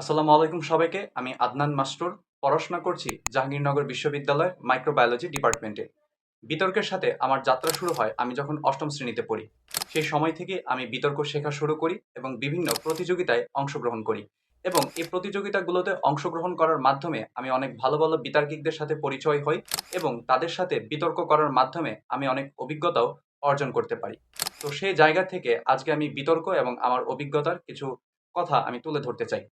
আসসালামু আলাইকুম সবাইকে। আমি আদনান মাস্টুর পড়াশোনা করছি জাহাঙ্গীরনগর বিশ্ববিদ্যালয় মাইক্রোবায়োলজি ডিপার্টমেন্টে বিতর্কের সাথে আমার যাত্রা শুরু হয় আমি যখন অষ্টম শ্রেণীতে পড়ি। সেই সময় থেকে আমি বিতর্ক শেখা শুরু করি এবং বিভিন্ন প্রতিযোগিতায় অংশগ্রহণ করি। এবং এই প্রতিযোগিতাগুলোতে অংশগ্রহণ করার মাধ্যমে আমি অনেক ভালো ভালো বিতার্কিকদের সাথে পরিচয় হই এবং তাদের সাথে বিতর্ক করার মাধ্যমে আমি অনেক অভিজ্ঞতাও অর্জন করতে পারি। তো সেই জায়গা থেকে আজকে আমি বিতর্ক এবং আমার অভিজ্ঞতার কিছু কথা আমি তুলে ধরতে চাই।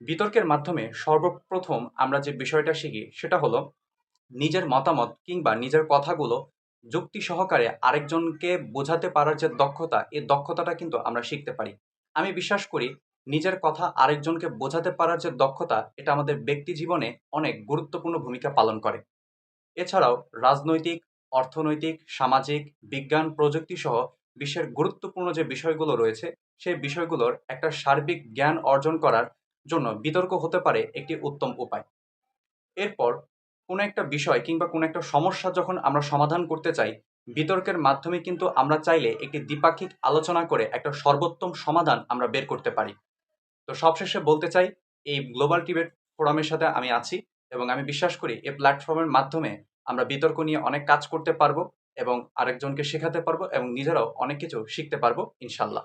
বিতর্কের মাধ্যমে সর্বপ্রথম আমরা যে বিষয়টা শিখি, সেটা হলো নিজের মতামত কিংবা নিজের কথাগুলো যুক্তি সহকারে আরেকজনকে বোঝাতে পারার যে দক্ষতা, এই দক্ষতাটা কিন্তু আমরা শিখতে পারি। আমি বিশ্বাস করি নিজের কথা আরেকজনকে বোঝাতে পারার যে দক্ষতা, এটা আমাদের ব্যক্তি জীবনে অনেক গুরুত্বপূর্ণ ভূমিকা পালন করে। এছাড়াও রাজনৈতিক, অর্থনৈতিক, সামাজিক, বিজ্ঞান প্রযুক্তি সহ বিশ্বের গুরুত্বপূর্ণ যে বিষয়গুলো রয়েছে, সেই বিষয়গুলোর একটা সার্বিক জ্ঞান অর্জন করার জন্য বিতর্ক হতে পারে একটি উত্তম উপায়। এরপর কোনো একটা বিষয় কিংবা কোনো একটা সমস্যা যখন আমরা সমাধান করতে চাই, বিতর্কের মাধ্যমে কিন্তু আমরা চাইলে একটি দ্বিপাক্ষিক আলোচনা করে একটা সর্বোত্তম সমাধান আমরা বের করতে পারি। তো সবশেষে বলতে চাই, এই গ্লোবাল টিবেট ফোরামের সাথে আমি আছি এবং আমি বিশ্বাস করি, এই প্ল্যাটফর্মের মাধ্যমে আমরা বিতর্ক নিয়ে অনেক কাজ করতে পারব। এবং আরেকজনকে শেখাতে পারব এবং নিজেরাও অনেক কিছু শিখতে পারব ইনশাল্লাহ